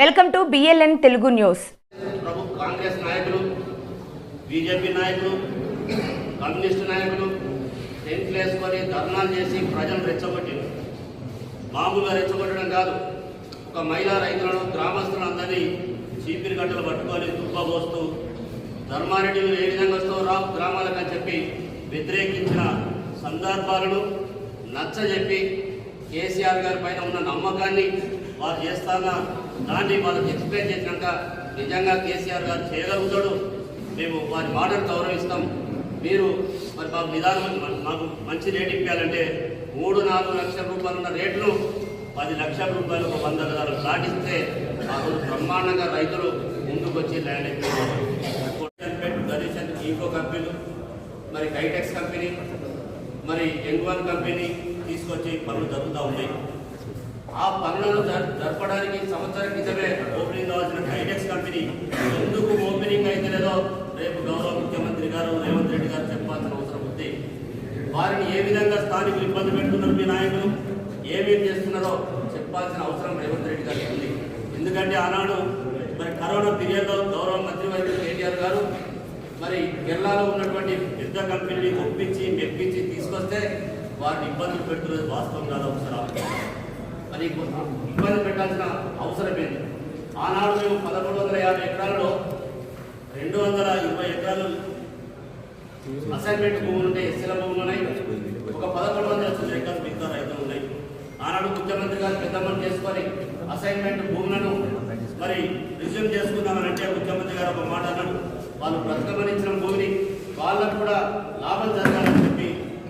Welcome to BLN Telugu news Prabhu Congress నాయకులు BJP నాయకులు communist నాయకులు టెంట్లు వేసుకొని ధర్నాలు చేసి ప్రజలు రెచ్చగొట్టింది మామూలుగా రెచ్చగొట్టడం కాదు ఒక మహిళా రైతులను గ్రామస్తులను అందరినీ చీపిరి గడ్డలు పట్టుకొని దుబ్బబోస్తూ ధర్మారెడ్డి ఏ విధంగా వస్తావు రా గ్రామాలకని చెప్పి వ్యతిరేకించిన సందర్భాలను నచ్చజెప్పి కేసీఆర్ గారి పైన ఉన్న నమ్మకాన్ని వారు చేస్తాన దాన్ని వాళ్ళకి ఎక్స్ప్లెయిన్ చేసినాక నిజంగా కేసీఆర్ గారు చేయగలుగుతాడు. మేము వారి మాటను గౌరవిస్తాం. మీరు మరి మాకు నిదానం మాకు మంచి రేటు ఇప్పాలంటే మూడు నాలుగు లక్షల రూపాయలు ఉన్న రేటును పది లక్షల రూపాయలు ఒక వంద గదాలు దాటిస్తే మాకు బ్రహ్మాండంగా రైతులు ముందుకు వచ్చి ల్యాండ్ అయిపోయారు గణేషన్ ఈకో కంపెనీలు మరి హైటెక్స్ కంపెనీ మరి ఎంగ్వాన్ కంపెనీ తీసుకొచ్చి పనులు జరుగుతూ ఉన్నాయి. ఆ పనులను జరపడానికి సంవత్సరం క్రితమే ఓపెనింగ్ కావాల్సిన హైటెక్స్ కంపెనీ ఎందుకు ఓపెనింగ్ అయితేనేదో రేపు గౌరవ ముఖ్యమంత్రి గారు రేవంత్ రెడ్డి గారు చెప్పాల్సిన అవసరం ఉంది. వారిని ఏ విధంగా స్థానికులు ఇబ్బంది పెడుతున్నారు మీ నాయకులు? ఏమేం చేస్తున్నారో చెప్పాల్సిన అవసరం రేవంత్ రెడ్డి గారికి ఉంది. ఎందుకంటే ఆనాడు మరి కరోనా పీరియడ్లో గౌరవ మంత్రి వైద్యులు కేటీఆర్ గారు మరి కేరళలో ఉన్నటువంటి పెద్ద కంపెనీని ఒప్పించి మెప్పించి తీసుకొస్తే వారిని ఇబ్బందులు పెడుతున్నది వాస్తవం కాదు ఒకసారి మరి ఇబ్బంది పెట్టాల్సిన అవసరం ఏంటి ఆనాడు మేము పదకొండు వందల యాభై ఎకరాల్లో రెండు వందల ఇరవై ఎకరాలు అసైన్మెంట్ భూములు ఉంటాయి ఎస్సీల భూములు ఉన్నాయి. ఒక పదకొండు వందల చిల్లర ఎకరాలు మిగతా రైతులు ఉన్నాయి. ఆనాడు ముఖ్యమంత్రి గారు పెద్దమని చేసుకొని అసైన్మెంట్ భూములను మరి రిజ్యూమ్ చేసుకున్నామని అంటే ముఖ్యమంత్రి గారు ఒక మాట అన్నాడు. వాళ్ళు ప్రతిగమనించిన భూమిని వాళ్ళకు కూడా లాభం జరగాలని చెప్పి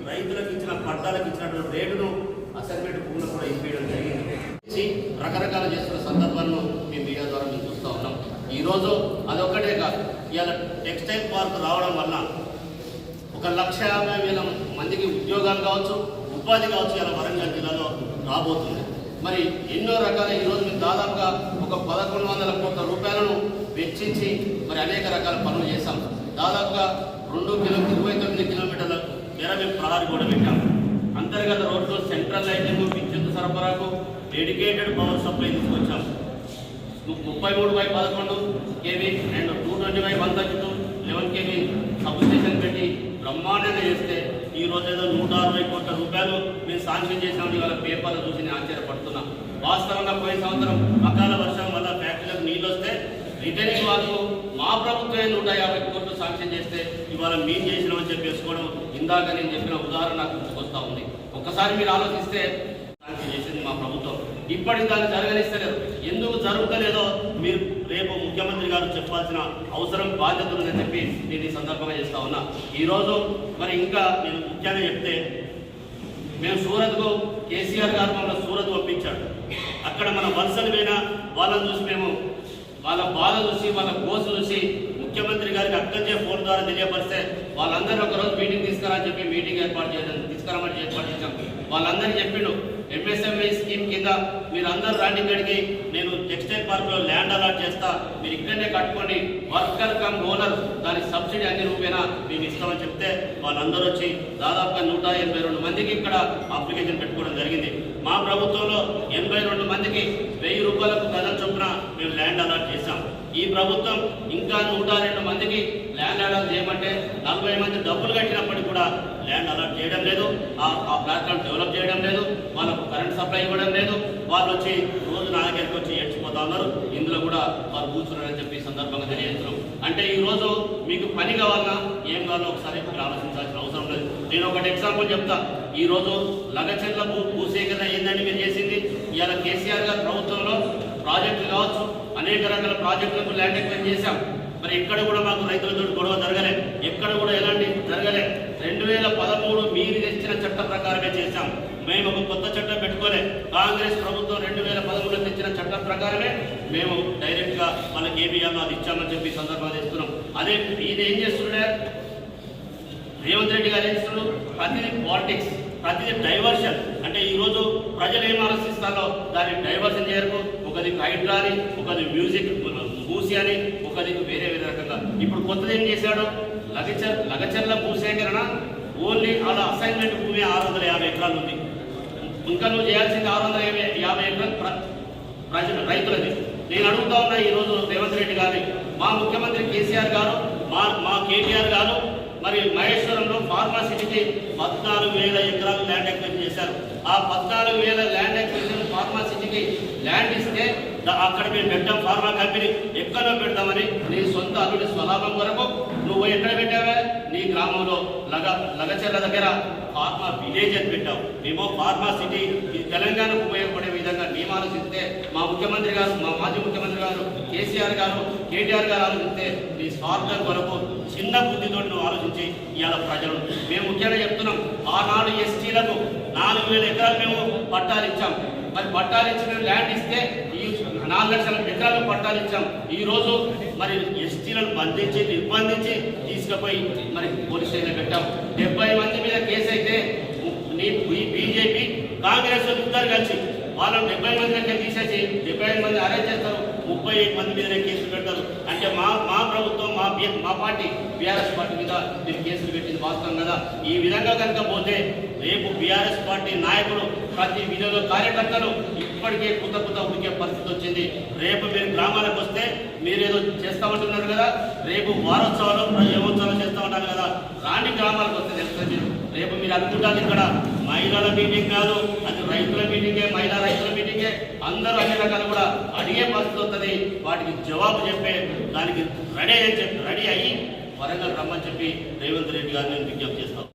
రైతులకు ఇచ్చిన పట్టాలకు ఇచ్చినటువంటి రేటును అసైన్మెంట్ భూములు కూడా ఇప్పించడం జరిగింది ఇచ్చి రకరకాల చేస్తున్న సందర్భాలను మేము మీడియా ద్వారా మేము చూస్తూ ఉన్నాం ఈరోజు అదొక్కటే కాదు. ఇవాళ టెక్స్టైల్ పార్క్ రావడం వల్ల ఒక లక్ష యాభై వేల మందికి ఉద్యోగాలు కావచ్చు ఉపాధి కావచ్చు ఇలా వరంగల్ జిల్లాలో రాబోతుంది. మరి ఎన్నో రకాల ఈరోజు మేము దాదాపుగా ఒక పదకొండు వందల కోట్ల రూపాయలను వెచ్చించి మరి అనేక రకాల పనులు చేశాం. దాదాపుగా రెండు కిలో ఇరవై తొమ్మిది కిలోమీటర్ల మేర మేము ప్రహారీ కూడా పెట్టాం. అంతర్గత రోడ్లు సెంట్రల్ లైటింగ్ విద్యుత్ సరఫరాకు డెడికేటెడ్ పవర్ సప్లై తీసుకొచ్చాం. ముప్పై మూడు బై పదకొండు KV and two twenty by one thirty two eleven KV substation పెట్టి బ్రహ్మాండంగా చేస్తే ఈ రోజు ఏదో నూట అరవై కోట్ల రూపాయలు మేము శాంక్షన్ చేసాము ఇవాళ పేపర్లు చూసి నేను ఆశ్చర్యపడుతున్నా. వాస్తవంగా పోయిన సంవత్సరం అకాల వర్షం వల్ల ఫ్యాక్టరీలకు నీళ్ళు వస్తే రిటర్నింగ్ వాళ్ళు మా ప్రభుత్వమే నూట యాభై కోట్లు శాంక్షన్ చేస్తే ఇవాళ మేము చేసినామని చెప్పేసుకోవడం ఇందాక నేను చెప్పిన ఉదాహరణ నాకు గుర్తుకొస్తా ఉంది. ఒక్కసారి మీరు ఆలోచిస్తే శాంక్షన్ చేసింది మా ప్రభుత్వం ఇప్పటికి దాన్ని జరగనిస్తలేదు. ఎందుకు జరుగుతలేదో మీరు రేపు ముఖ్యమంత్రి గారు చెప్పాల్సిన అవసరం బాధ్యత ఉందని చెప్పి నేను ఈ సందర్భంగా చేస్తా ఉన్నా. ఈరోజు మరి ఇంకా నేను ముఖ్యంగా చెప్తే మేము సూరత్కు కేసీఆర్ గారు మమ్మల్ని సూరత్ పంపించాడు. అక్కడ మన వలసలు పోయిన వాళ్ళని చూసి మేము వాళ్ళ బాధ చూసి వాళ్ళ కోసు చూసి ముఖ్యమంత్రి గారికి అక్కడే ఫోన్ ద్వారా తెలియపరిస్తే వాళ్ళందరూ ఒకరోజు మీటింగ్ తీసుకురాని చెప్పి మీటింగ్ ఏర్పాటు చేయడం తీసుకురామని ఏర్పాటు చేశాం. వాళ్ళందరికీ చెప్పిండు ఎంఎస్ఎంఈ స్కీమ్ కింద మీరు అందరు రాండి ఇక్కడికి. నేను టెక్స్టైల్ పార్క్లో ల్యాండ్ అలాట్ చేస్తా. మీరు ఇక్కడనే కట్టుకోండి. వర్కర్ కమ్ ఓనర్ దాని సబ్సిడీ అన్ని రూపేనా? మీకు ఇస్తామని చెప్తే వాళ్ళందరూ వచ్చి దాదాపుగా నూట ఎనభై రెండు మందికి ఇక్కడ అప్లికేషన్ పెట్టుకోవడం జరిగింది. మా ప్రభుత్వంలో ఎనభై రెండు మందికి వెయ్యి రూపాయలకు గదం చొప్పున మేము ల్యాండ్ అలాట్ చేశాం. ఈ ప్రభుత్వం ఇంకా నూట రెండు మందికి ల్యాండ్ అలాట్ చేయమంటే నలభై మంది డబ్బులు కట్టినప్పటికీ కూడా ల్యాండ్ అలాట్ చేయడం లేదు. ఆ ప్లాట్ ప్లాట్ఫామ్ డెవలప్ చేయడం లేదు. వాళ్ళకు కరెంట్ సప్లై ఇవ్వడం లేదు. వాళ్ళు వచ్చి రోజు నా దగ్గరికి వచ్చి ఏడ్చిపోతా ఉన్నారు. ఇందులో కూడా వారు కూర్చున్నారని చెప్పి సందర్భంగా తెలియజేస్తున్నాం. అంటే ఈరోజు మీకు పని కావాలన్నా ఏం కావాలో ఒకసారి మీరు ఆలోచించాల్సిన అవసరం లేదు. నేను ఒకటి ఎగ్జాంపుల్ చెప్తా. ఈ రోజు భూ భూసేకరణ ఏందని మీరు చేసింది. ఇవాళ కేసీఆర్ గారి ప్రభుత్వంలో ప్రాజెక్టులు కావచ్చు అనేక రకాల ప్రాజెక్టులకు ల్యాండ్ ఎక్వైర్ చేశాం. మరి ఎక్కడ కూడా మాకు రైతులతో గొడవ జరగలే. ఎక్కడ కూడా ఎలాంటి జరగలే. రెండు వేల పదమూడు మీరు తెచ్చిన చట్టం ప్రకారమే చేశాం. మేము ఒక కొత్త చట్టం పెట్టుకోలే. కాంగ్రెస్ ప్రభుత్వం రెండు వేల పదమూడులో తెచ్చిన చట్టం ప్రకారమే మేము డైరెక్ట్గా వాళ్ళకి ఏమి అది ఇచ్చామని చెప్పి సందర్భాలు చేస్తున్నాం అదే ఇది ఏం చేస్తున్నాడే రేవంత్ రెడ్డి గారు ఏం చేస్తున్నాడు ప్రతిదీ పాలిటిక్స్ ప్రతిదీ డైవర్షన్ అంటే ఈరోజు ప్రజలు ఏం ఆలోచిస్తారో దాన్ని డైవర్షన్ చేయరు ఒకది హైడ్రా అని ఒకది మ్యూజిక్ మూసి అని ఒక వేరే వేరే రకంగా ఇప్పుడు కొత్తది ఏం చేశాడు? లగచర్ లగచర్ల భూసేకరణ ఓన్లీ అలా అసైన్మెంట్ భూమి ఆరు వందల యాభై ఎకరాలు ఉంది. ఇంకా నువ్వు చేయాల్సింది ఆరు వందల యాభై ఎకరాలు ప్ర- ప్రజలు రైతులది. నేను అడుగుతా ఉన్నా ఈ రోజు రేవంత్ రెడ్డి గారిని. మా ముఖ్యమంత్రి కేసీఆర్ గారు మా మా కేటీఆర్ గారు మరి మహేశ్వరంలో ఫార్మాసిటీకి పద్నాలుగు వేల ఎకరాలు ల్యాండ్ ఎక్విజిషన్ చేశారు. ఆ పద్నాలుగు వేల ల్యాండ్ ఎక్విజిషన్ ఫార్మాసిటీకి ల్యాండ్ ఇస్తే అక్కడ మేము పెట్టాం ఫార్మా కంపెనీ ఎక్కడో పెడతామని నీ సొంత అల్లుడి స్వలాభం కొరకు నువ్వు ఎక్కడ పెట్టావా? నీ గ్రామంలో లగ లగచెర్ల దగ్గర ఫార్మా విలేజ్ అని పెట్టావు. మేము ఫార్మా సిటీ ఈ తెలంగాణకు ఉపయోగపడే విధంగా మేము ఆలోచిస్తే మా ముఖ్యమంత్రి గారు మా మాజీ ముఖ్యమంత్రి గారు కేసీఆర్ గారు కేటీఆర్ గారు ఆలోచిస్తే నీ స్వార్థం కొరకు చిన్న బుద్ధితో నువ్వు ఆలోచించి ఇవాళ ప్రజలు. మేము ముఖ్యంగా చెప్తున్నాం ఆనాడు ఎస్టీలకు నాలుగు వేల ఎకరాలు మేము పట్టాలు ఇచ్చాం. మరి పట్టాలు ఇచ్చిన ల్యాండ్ ఇస్తే ఈ నాలుగు లక్షల ఎకరాలకు పట్టాలు ఇచ్చాం ఈ రోజు మరి ఎస్టీలను బంధించి నిర్బంధించి తీసుకుపోయి మరి పోలీస్ స్టేషన్ పెట్టాం. డెబ్బై మంది మీద కేసు అయితే బీజేపీ కాంగ్రెస్ ఇద్దరు కలిసి వాళ్ళని డెబ్బై మంది దగ్గర తీసేసి డెబ్బై ఐదు మంది అరెస్ట్ చేస్తారు. ముప్పై ఐదు మంది మీద కేసులు పెడతారు. అంటే మా మా ప్రభుత్వం మా మా పార్టీ బీఆర్ఎస్ పార్టీ మీద మీరు కేసులు పెట్టింది వాస్తవం కదా. ఈ విధంగా కనుక పోతే రేపు బీఆర్ఎస్ పార్టీ నాయకులు ప్రతి విధంగా కార్యకర్తలు ఇప్పటికే కుత కుత ఉడికే పరిస్థితి వచ్చింది. రేపు మీరు గ్రామాలకు వస్తే మీరేదో చేస్తామంటున్నారు కదా? రేపు వారోత్సవాలు ప్రజోత్సవాలు చేస్తూ ఉంటారు కదా? రాని గ్రామాలకు వస్తే తెలుస్తుంది రేపు మీరు అనుకుంటారు ఇక్కడ మహిళల మీటింగ్ కాదు అది రైతుల మీటింగే మహిళా రైతుల మీటింగే. అందరూ అన్ని రకాలు కూడా అడిగే పరిస్థితి వస్తుంది. వాటికి జవాబు చెప్పే దానికి రెడీ అని చెప్పి రెడీ అయ్యి వరంగల్ రమ్మని చెప్పి రేవంత్ రెడ్డి గారిని నేను విజ్ఞప్తి చేస్తాం